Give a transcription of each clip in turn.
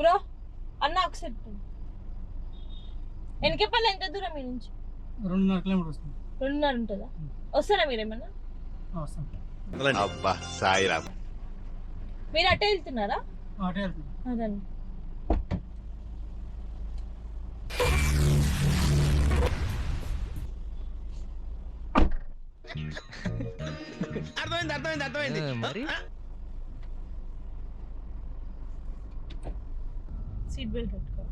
Bro అన్న ఒకసారి వెనకపల్లి ఎంత దూరం మీ నుంచి? రెండున్నర కిలోమీటర్ వస్తుంది. రెండున్నర ఉంటుందా? వస్తారా మీరేమన్నా వస్తాం. అబ్బా సాయిరామ్. మీరు అటే వెళ్తున్నారా? అటే వెళ్తున్నాం. అదండి. అర్థమైంది అర్థమైంది అర్థమైంది. మరి? సీట్ బెల్ట్ పెట్టుకో.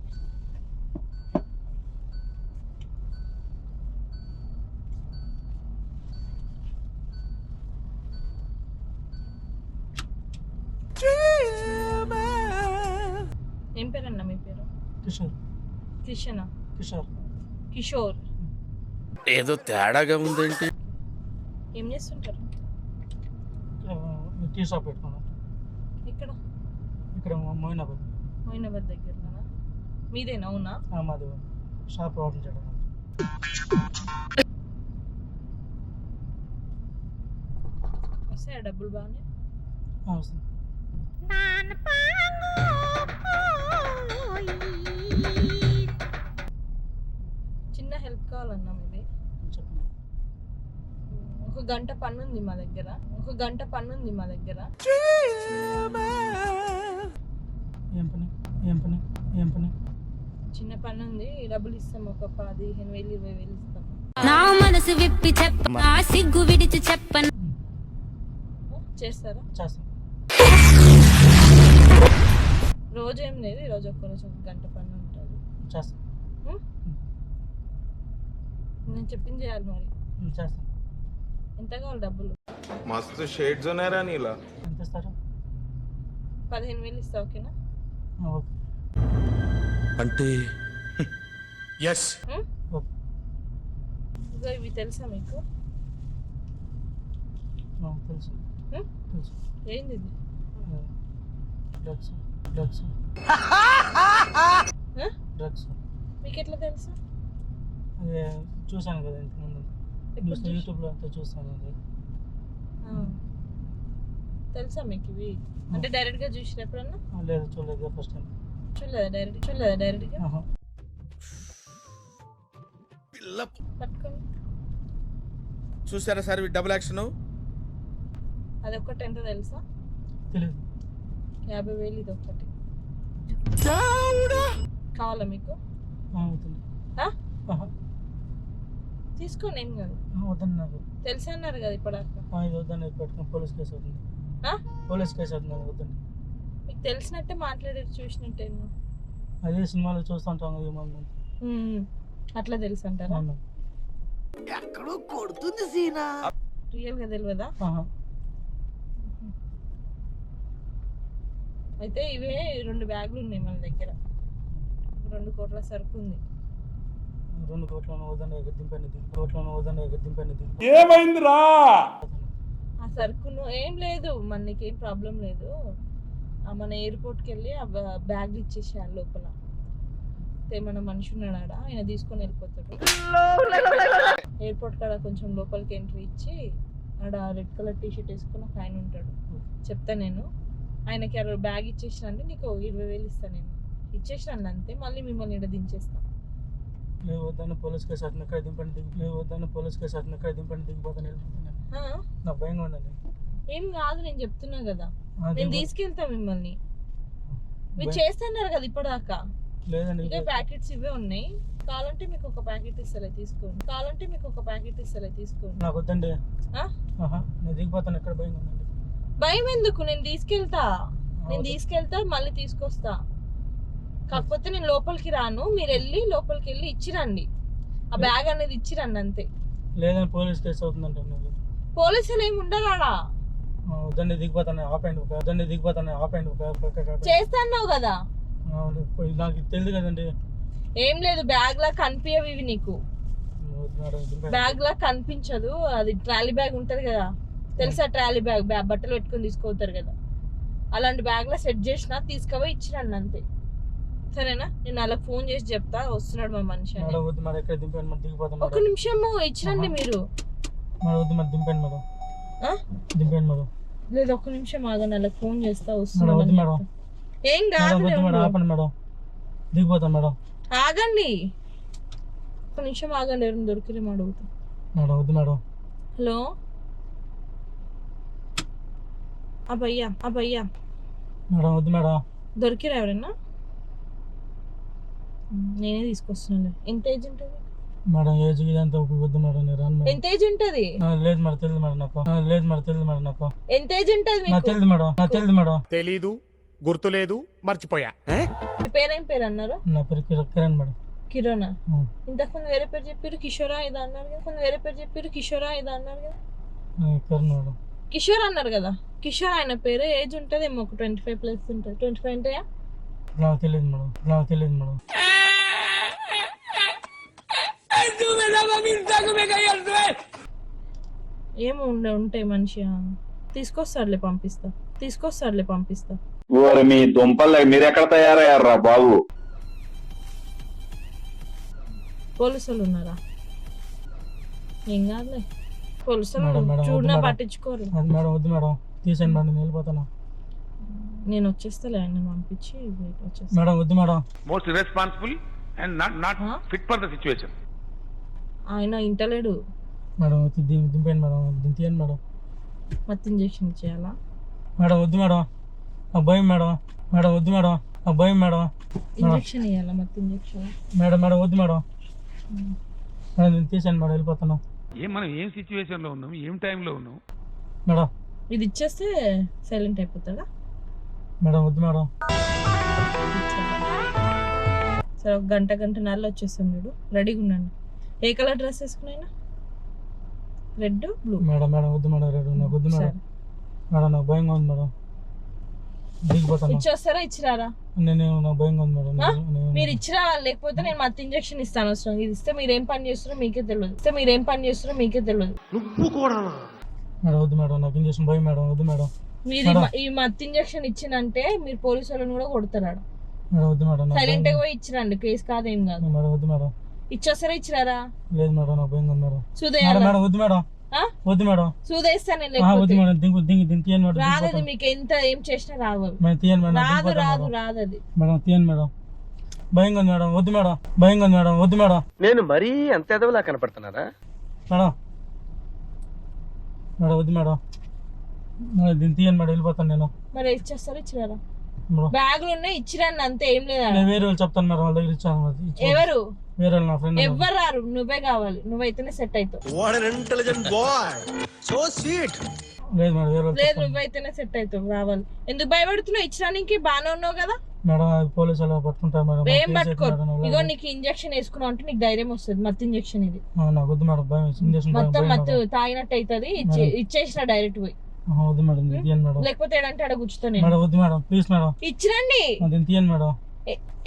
ఏం పేరన్నా మీ పేరు? కిషోర్ కిషన్? కిషోర్. కిషోర్. ఏదో తేడాగా ఉందేంటి? ఏం చేస్తుంటారు? టీ షాప్ పెట్టుకున్నాం. ఇక్కడ ఇక్కడ మోయినాబాద్. మొయినాబాద్ దగ్గరనా మీదేనా? అవునా? ఆ, మాది షాప్ ఓపెన్ చేయడం వస్తాయా డబ్బులు బాగానే? వస్తుంది. చిన్న హెల్ప్ కావాలన్నా మీది? చెప్పండి. ఒక గంట పని ఉంది మా దగ్గర. ఒక గంట పని ఉంది మా దగ్గర. ఏం పని? ఏం పని? ఏం పని? చిన్న పని ఉంది డబ్బులు ఇస్తాం ఒక పదిహేను వేలు ఇరవై వేలు ఇస్తాం. నా మనసు విప్పి చెప్ప ఆ సిగ్గు విడిచి చెప్పను. చేస్తారా? చేస్తాం. రోజు ఏం లేదు ఈరోజు ఒక్క రోజు ఒక గంట పని ఉంటుంది. చేస్తాం. నేను చెప్పింది చేయాలి మరి. చేస్తాం. ఎంత కావాలి డబ్బులు? మస్తు షేడ్స్ ఉన్నారా నీలా. ఎంత ఇస్తారు? పదిహేను వేలు ఇస్తా ఓకేనా? ఓకే. అంటే? ఎస్ ఇవి తెలుసా మీకు? ఆ, తెలుసు. ఉమ్? తెలుసు. ఏంది డ్రగ్స్ డ్రగ్స్? డ్రగ్స్. మీకు ఎట్లా తెలుసు? అదే చూశాను కదా ఇంతకుముందు. యూట్యూబ్లో అంతా అది. ఆ. తెలుసా మీకు ఇవి? అంటే డైరెక్ట్గా చూసిన ఎప్పుడన్నా లేదు చూడలేదు ఫస్ట్ టైం. చూడలేదా డైరెక్ట్ చూడలేదా డైరెక్ట్ చూసారా సార్ డబుల్ యాక్షన్ అది ఒక్కటి ఎంత తెలుసా? తెలియదు యాభై వేలు ఇది ఒక్కటి కావాలా మీకు. తీసుకోండి ఏం కాదు. ఆ, వద్దండి నాకు. తెలిసి అన్నారు కదా ఆ, ఇది వద్దండి ఇది పెట్టుకుని పోలీస్ కేసు అవుతుంది. ఆ? పోలీస్ కేసు అవుతుంది వద్దండి. మీకు తెలిసినట్టే మాట్లాడేది చూసినట్టే అదే సినిమాలో చూస్తుంటాం అట్లా తెలుసు అంటారా అవును రియల్గా తెలియదా. అయితే ఇవే రెండు బ్యాగులు ఉన్నాయి మన దగ్గర. రెండు కోట్ల సరుకు ఉంది. రెండు కోట్లను ఎక్కడ దింపండి కోట్లను ఎక్కడ దింపండి ఆ సరుకును ఏం లేదు మనకి ఏం ప్రాబ్లం లేదు. మన ఎయిర్పోర్ట్కి వెళ్ళి ఆ బా- బ్యాగులు ఇచ్చేసేయాలి లోపల. అయితే మన మనిషి ఉన్నాడు? ఆయన తీసుకొని వెళ్ళిపోతాడు. ఎయిర్పోర్ట్ కాడ కొంచెం లోపలికి ఎంట్రీ ఇచ్చి ఆడ రెడ్ కలర్ టీ షర్ట్ వేసుకొని ఒక ఆయన ఉంటాడు. చెప్తా నేను. ఆయనకి ఆ బ్యాగ్ ఇచ్చేసినండి నీకు ఇరవై వేలు ఇస్తాను నేను. ఇచ్చేసినండి అంతే మళ్ళీ మిమ్మల్ని ఇక్కడ దించేస్తాను వద్దని పోలీస్ కేసు ఎక్కడ దింపండి దిగి. వద్దని పోలీస్ కేసు ఎక్కడ దింపండి దిగిపోతాను వెళ్ళిపోతాను? నాకు భయంగా ఉందండి. ఏం కాదు నేను చెప్తున్నా కదా. నేను తీసుకెళ్తా మిమ్మల్ని. మీరు భయం- చేస్తున్నారు కదా ఇప్పటిదాకా. లేదండి ఇవే ప్యాకెట్స్ ఇవే ఉన్నాయి. కావాలంటే మీకు ఒక ప్యాకెట్ ఇస్తలే తీసుకోండి. కావాలంటే మీకు ఒక ప్యాకెట్ ఇస్తలే తీసుకోండి. నాకు వద్దండి. నేను దిగిపోతాను ఎక్కడ భయంగా ఉందండి. భయం ఎందుకు? నేను తీసుకెళ్తా. నేను. తీసుకెళ్తా మళ్ళీ తీసుకొస్తా. కాకపోతే నేను లోపలికి రాను. మీరు వెళ్ళి లోపలికి వెళ్ళి ఇచ్చిరండి ఆ బ్యాగ్ అనేది ఇచ్చిరండి అంతే. లేదని పోలీస్ కేసు అవుతుందంటే పోలీసులు ఏమి ఉండరు ఆడ. ఆ, వద్దండి దిగిపోతాను ఆపండి ఒక వద్దండి దిగిపోతాను ఒక- ఒక- చేస్తాన్నావు కదా? నాకు తెలియదు కదండి. ఏం లేదు బ్యాగ్ లా కనిపించవు ఇవి నీకు. బ్యాగ్ లా కనిపించదు అది ట్రాలీ బ్యాగ్ ఉంటది కదా. తెలుసా ట్రాలీ బ్యాగ్? బ్యాగ్ బట్టలు పెట్టుకొని తీసుకుపోతారు కదా. అలాంటి బ్యాగ్లో సెట్ చేసిన తీసుకుపోయి ఇచ్చిరండి అంతే. సరేనా? నేను అలా ఫోన్ చేసి చెప్తా వస్తున్నాడు మా మనిషి ఒక నిమిషము ఇచ్చిరండి ఆహా. మీరు? దింపండి మేడం. లేదు ఒక్క నిమిషం ఆగండి అలా ఫోన్ చేస్తా చెప్తా. ఏం మేడం కాదు ఆపండి మేడం దిగిపోతాం మేడం ఆగండి. ఒక నిమిషం ఆగండి ఎవరిని దొరికిరేమో అడుగుతా. మేడం వద్దు మేడం హలో? అబ్బయ్యా అబ్బయ్యా మేడం వద్దు మేడం దొరికిరా ఎవరైనా? నేనే తీసుకొస్తున్నాను ఎంత ఏజ్ ఉంటుంది? మేడం ఏజ్ ఇదంతా వద్దు మేడం నేను రాను మేడం. ఎంత ఏజ్ ఉంటుంది? ఆ, లేదు మేడం తెలియదు మేడం నాకు. ఆ, లేదు మేడం తెలియదు మేడం నాకు. ఎంత ఏజ్ ఉంటుంది నాకు మీకు? తెలియదు మేడం నాకు తెలియదు మేడం. తెలీదు గుర్తులేదు మర్చిపోయా. మీ పేరేం పేరు అన్నారు? నా పేరు కిర- కిరణ్ మేడం. కిరోనా ఉం. ఇంతకుముందు వేరే పేరు చెప్పారు కిషోరా ఇదా అన్నారు కదా. కొంత వేరే పేరు చెప్పారు కిషోరా ఇదా అన్నారు కదా. ఆ, కిరణ్ మేడం. కిషోర్ అన్నారు కదా. కిషోర్ ఆయన పేరు ఏజ్ ఉంటుంది ఏమో ఒక ట్వంటీ ఫైవ్ ప్లస్ ఉంటుంది. ట్వంటీ ఫైవ్ ఉంటాయా? నాకు తెలియదు మేడం నాకు తెలియదు మేడం. ఏమో ఉండే ఉంటాయి మనిషి. తీసుకొస్తాడులే పంపిస్తా. తీసుకొస్తాడులే పంపిస్తా. ఓరి మీ దుంపలు మీరెక్కడ తయారయ్యారా బాబు? పోలీసులు ఉన్నారా ఏం కాదులే. పోలీసులు చూడనా. పట్టించుకోరు. మేడం వద్దు మేడం. తీసేయండి మేడం నేను వెళ్ళిపోతాను. నేను వచ్చేస్తాలే ఆయన పంపించి వెయిట్ వచ్చేస్తా. మేడం వద్దు madam. Irresponsible and not not Huh? fit for the situation. ఆయన ఇంటలేడు. మేడం దింపేయండి మేడం దీన్ని తీయండి మేడం. మత్తు ఇంజెక్షన్ ఇచ్చేయాలా మేడం వద్దు మేడం. భయం మేడం. మేడం వద్దు మేడం. భయం మేడం. ఇంజెక్షన్ ఇవ్వాలా మత్తు ఇంజెక్షన్? మేడం మేడం వద్దు మేడం. మేడం దీన్ని తీసేయండి మేడం వెళ్ళిపోతాను. ఏం మనం ఏం సిచ్యువేషన్లో ఉన్నాం? ఏం టైంలో ఉన్నాం? మేడం. ఇది ఇచ్చేస్తే సైలెంట్ అయిపోతాడా? మేడం వద్దు మేడం. సరే ఒక గంట గంట నెలలో వచ్చేస్తాను చూడు. రెడీగా ఉండండి. ఏ కలర్ డ్రెస్ వేసుకున్నా రెడ్ బ్లూ. మేడం మేడం వద్దు మేడం రేడు నాకు వద్దు మేడం. సరే. మేడం నాకు భయంగా ఉంది మేడం. దిగిపోతాను. ఇచ్చేస్తారా ఇచ్చిరారా? నేను నాకు భయంగా ఉంది మేడం. మీరు ఇచ్చిరా? లేకపోతే నేను మత్తు ఇంజెక్షన్ ఇస్తాను అవసరం. ఇది ఇస్తే మీరు ఏం పని చేస్తారో మీకే తెలియదు. ఇస్తే మీరు ఏం పని చేస్తారో మీకే తెలియదు. మేడం వద్దు మేడం. నాకు ఇంజక్షన్ భయం మేడం. వద్దు మేడం. మీరు ఈ మత్తు ఇంజెక్షన్ ఇచ్చినంటే మీరు పోలీసు వాళ్ళని కూడా కొడతారు మేడం వద్దు మేడం. సైలెంట్గా పోయి ఇచ్చిరండి. కేసు కాదేం కాదు. మేడం వద్దు మేడం. ఇచ్చేస్తారా ఇచ్చిరారా? లేదు మేడం నాకు భయంగా ఉంది మేడం. మేడం వద్దు మేడం. ఆ? వద్దు మేడం. లేకపోతే వద్దు మేడం దింగు దింగు. మీకు ఎంత ఏం చేసినా రావు. మేడం తీయండి మేడం రాదు రాదు మేడం. రాదది. మేడం తీయండి మేడం. భయంగా ఉంది మేడం వద్దు మేడం భయంగా ఉంది మేడం వద్దు మేడం. నేను మరీ అంత ఎదవలా కనపడుతున్నారా మేడం. మేడం వద్దు మేడం. మేడం దీన్ని తీయండి మేడం వెళ్ళిపోతాను నేను. మరి ఇచ్చేస్తారా ఇచ్చిరారా? మేడం బ్యాగులు ఉన్నాయి ఇచ్చిరాను అంతే ఏం లేదా వేరే వాళ్ళు చెప్తాను మేడం వాళ్ళ దగ్గర ఇచ్చాను. ఎవరు? వేరే నా ఫ్రెండ్ ఎవ్వరు రారు నువ్వే కావాలి నువ్వైతేనే సెట్ అవుతావు లేదు మేడం వేరే లేదు. నువ్వైతేనే సెట్ అవుతావు రావాలి. ఎందుకు భయపడుతున్నావు? ఇచ్చడానికి బాగానే ఉన్నావు కదా. మేడం పోలీసు వాళ్ళు పట్టుకుంటారు మేడం. ఏం కేసు పట్టుకో అయితే మేడం ఇగో నీకు ఇంజక్షన్ వేసుకున్నావు అంటే నీకు ధైర్యం వస్తుంది మత్తు ఇంజక్షన్ ఇది. ఆ, నాకు వద్దు మేడం భయం ఇంజక్షన్ మొత్తం మత్తు. తాగినట్టు అవుతుంది. ఇచ్చేసిన డైరెక్ట్ పోయి. వద్దు మేడం తీయండి మేడం. లేకపోతే ఏడంటే ఆడ కూర్చుతా నేను. మేడం వద్దు మేడం ప్లీజ్ మేడం. ఇచ్చిరండి. తీయండి మేడం.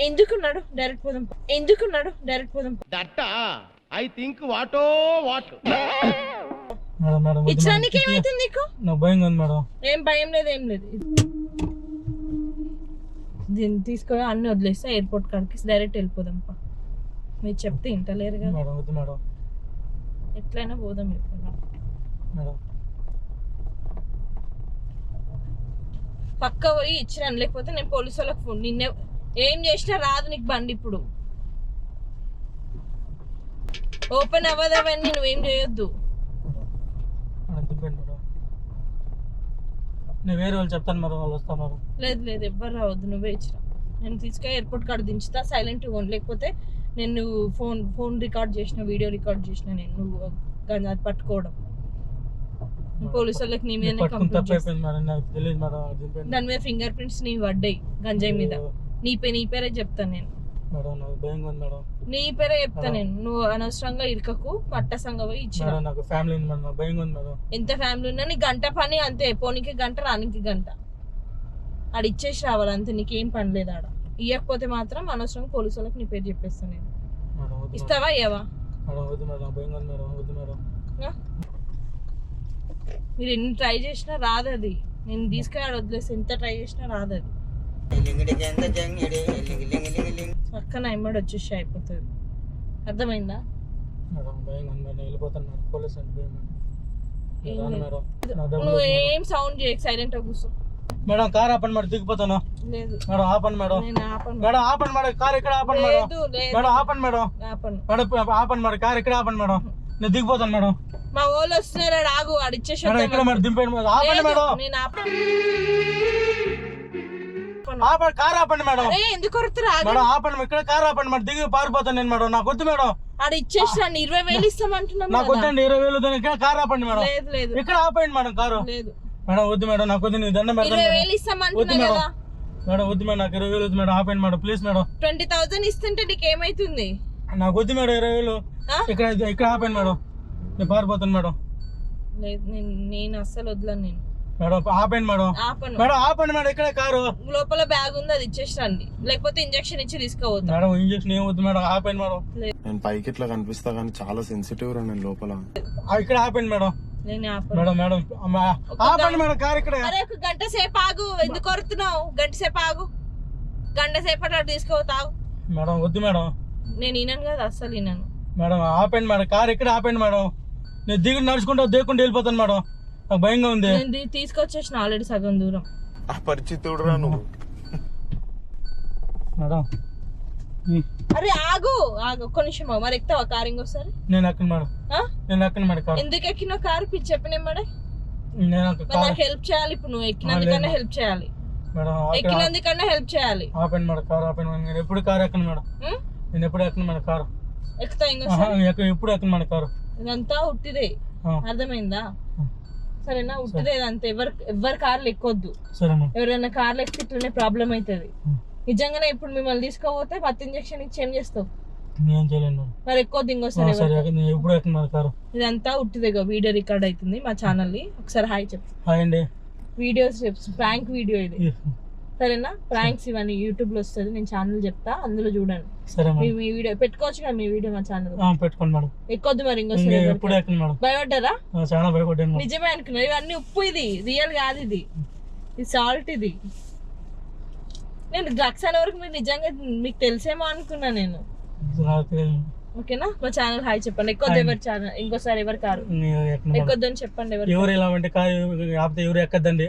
ఎందుకున్నాడు? డైరెక్ట్ పోదాం. ఎందుకున్నాడు? డైరెక్ట్ పోదాం. దట్ట? I think వాటో what? Madam madam. ఇచ్చడానికి ఏమైతుంది నీకు? నాకు భయంగా ఉంది మేడం. ఏం భయం లేదు ఏం లేదు. దీన్ని తీసుకొని అన్ని వదిలేస్తే ఎయిర్పోర్ట్ కాడికి డైరెక్ట్ వెళ్ళిపోదాం పా. మీరు చెప్తే ఇంటలేరు కదా. మేడం వద్దు మేడం. ఎట్లయినా పోదాం ఇప్పుడు. మేడం పక్క పోయి ఇచ్చినాను. లేకపోతే నేను పోలీసు వాళ్ళకి ఫోన్ నిన్నే ఏం చేసినా రాదు నీకు బండి ఇప్పుడు. ఓపెన్ అవ్వదు అవన్నీ నువ్వేం చేయొద్దు. నేను వేరే వాళ్ళు చెప్తాను మేడం వాళ్ళు వస్తున్నారు. లేదు లేదు ఎవ్వరు రావద్దు నువ్వే ఇచ్చిరా. నేను తీసుకొని ఎయిర్పోర్ట్ కాడ దించుతా సైలెంట్గా ఉండు. లేకపోతే నేను ఫోన్ ఫోన్ రికార్డ్ చేసిన వీడియో రికార్డ్ చేసిన నేను నువ్వు అది పట్టుకోవడం. పోలీసు వాళ్ళకి నీ దింపండి దాని మీద ఫింగర్ ప్రింట్స్ నీ పడ్డాయి గంజాయి మీద. నీ పే నీ పేరే చెప్తాను నేను. నీ పేరే చెప్తా నేను. నువ్వు అనవసరంగా ఇరకకు పట్టసంగా పోయి ఇచ్చిన నాకు ఫ్యామిలీ ఎంత ఫ్యామిలీ ఉన్నా నీ గంట పని అంతే పోనీకి గంట రానికి గంట. ఆడ ఇచ్చేసి రావాలి అంతే నీకేం పని లేదు ఆడ. ఇవ్వకపోతే మాత్రం అనవసరంగా పోలీసు వాళ్ళకి నీ పేరు చెప్పేస్తాను నేను. ఇస్తావా ఇవ్వవా మేడం వద్దు మేడం నాకు భయంగా ఉంది మేడం వద్దు మేడం మీరు ఎన్ని ట్రై చేసినా రాదు అది నేను తీసుకుని ఆడ వదిలేసి ఎంత ట్రై చేసినా రాదు అది పక్కన ఎమ్మడి వచ్చేసి అయిపోతుంది. అర్థమైందా? నువ్వు. ఏం సౌండ్ చేయకు సైలెంట్గా కూర్చో. మేడం కార్ ఆపండి మేడం దిగిపోతాను. లేదు. మేడం ఆపండి మేడం. మేడం ఆపండి మేడం కార్ ఇక్కడ ఆపండి మేడం? మేడం ఆపండి మేడం. ఆపను. మేడం ఆపండి మేడం కార్ ఇక్కడ ఆపండి మేడం? నేను దిగిపోతాను మేడం. మా వాళ్ళు వస్తున్నారు ఆగు ఆడ ఇచ్చేసి మేడం ఇక్కడ దింపండి మేడం. ఆపండి మేడం. నేను ఆపను ఆపండి. కార్ ఆపండి మేడం. అరే ఎందుకు మేడం ఆపండి. ఇక్కడ కార్ ఆపండి మేడం. దిగి పారిపోతాను నేను మేడం. నాకు వద్దు మేడం. ఆడ ఇరవై వేలు నాకు. వద్దండి ఇరవై వేలు. ఇక్కడ కార్ ఆపండి మేడం. లేదు లేదు. ఇక్కడ ఆపండి మేడం కారు. లేదు. మేడం వద్దు మేడం నాకు వద్దు నీకు దండం పెడతాను ఇరవై మేడం. వేలు వద్దు మేడం కదా. మేడం. వద్దు మేడం నాకు ఇరవై వేలు వద్దు మేడం. ఆపండి madam please madam. Twenty thousand ఇస్తుంటే నీకు ఏమైతుంది నాకు వద్దు మేడం ఇరవై వేలు. ఇక్కడ ఆపండి మేడం. నేను పారిపోతాను మేడం. లేదు నేను నేను అస్సలు వదలను నేను. మేడం ఆపండి మేడం. ఆపను. మేడం ఆపండి మేడం ఇక్కడ కారు. లోపల బ్యాగ్ ఉంది అది ఇచ్చేసి రండి లేకపోతే ఇంజక్షన్ ఇచ్చి తీసుకుపోతాం. మేడం ఇంజక్షన్ ఏం వద్దు మేడం. ఆపండి మేడం. నేను పైకి ఇట్లా కనిపిస్తా కానీ చాలా సెన్సిటివ్ రా నేను లోపల. ఆ, ఇక్కడ ఆపండి మేడం. నేను ఆపను. మేడం మేడం అమ్మా, ఆపండి మేడం కారు ఇక్కడ. అరే ఒక గంట సేపు ఆగు. ఎందుకు కొడుతున్నావు? గంట సేపు ఆగు. గంట సేపు అట్లా తీసుకుపోతావు మేడం వద్దు మేడం. నేను వినను కదా అస్సలు వినను మేడం ఆపండి మేడం. కారు ఇక్కడ ఆపండి మేడం. నేను దిగి నడుచుకుంటా దేక్కుంటూ వెళ్ళిపోతాను మేడం. నాకు భయంగా ఉంది. నేను తీసుకొచ్చేసిన ఆల్రెడీ సగం దూరం. అపరిచితుడు రా నువ్వు. మేడం ఈ- అరే ఆగు ఆగు ఒక్క నిమిషం ఆగు. మరి ఎక్కుతావా కారు ఇంకోసారి? నేను ఎక్కను మేడం. ఆ? నేను ఎక్కను మేడం కారు ఎందుకు ఎక్కిన కారు పిచ్చి చెప్పినేమ్మడే నేను అక్కడ మరి కారు నాకు హెల్ప్ చేయాలి ఇప్పుడు నువ్వు. ఎక్కినందుకన్నా లేదు. హెల్ప్ చేయాలి. మేడం ఎక్కినందుకన్నా హెల్ప్ చేయాలి. ఆపండి మేడం కారు ఆపండి మేడం. నేను ఎప్పుడు కారు ఎక్కను మేడం. ఉం? నేను ఎప్పుడు ఎక్కను మేడం కారు ఎక్కుతావు ఆహా, ఇంకోసారి ఎక్క- ఎప్పుడు ఎక్కను మేడం కారు ఇదంతా ఉట్టిదే. అర్థమైందా. సరేనా? ఉట్టిదే ఇదంతా. ఎవరు ఎవరి కార్లు ఎక్కొద్దు. ఎవరైనా కార్లు ఎక్కితే ఇట్లనే ప్రాబ్లం అవుతుంది. నిజంగానే ఇప్పుడు మిమ్మల్ని తీసుకోపోతే పత్తి ఇంజక్షన్ ఇచ్చి ఏం చేస్తావు? నేను చేయలేను. మరి ఎప్పుడు కారు. ఇదంతా ఉట్టిదేగో వీడియో రికార్డ్ అవుతుంది మా ఛానల్ ఒకసారి హాయ్ చెప్పు. హాయ్ అండి. వీడియోస్ ప్రాంక్ వీడియో ఇది. సరేనా? ప్రాంక్స్ ఇవన్నీ యూట్యూబ్లో వస్తుంది నేను ఛానల్ చెప్తా అందులో చూడండి. సరే మీ వీడియో పెట్టుకోవచ్చు కదా మీ వీడియో మా ఛానల్ పెట్టుకోండి మేడం. ఎక్కొద్దు మరి ఇంకోసారి నేను ఎవరికి. ఎప్పుడు ఎక్కను మేడం. భయపడ్డారా? చాలా భయపడ్డాను నిజమే అనుకున్నారు ఇవన్నీ ఉప్పు ఇది రియల్ కాదు ఇది. ఇది సాల్ట్ ఇది. నేను డ్రగ్స్ అనే వరకు మీరు నిజంగా మీకు తెలిసేమో అనుకున్నా నేను. ఓకేనా? మా ఛానల్ హాయ్ చెప్పండి. Hi. ఎవరి ఛానల్ ఇంకోసారి ఎవరు కారు? అని చెప్పండి ఎవరు ఎవరు ఇలా అంటే కారు ఆపితే ఎవరు ఎక్కద్దండి.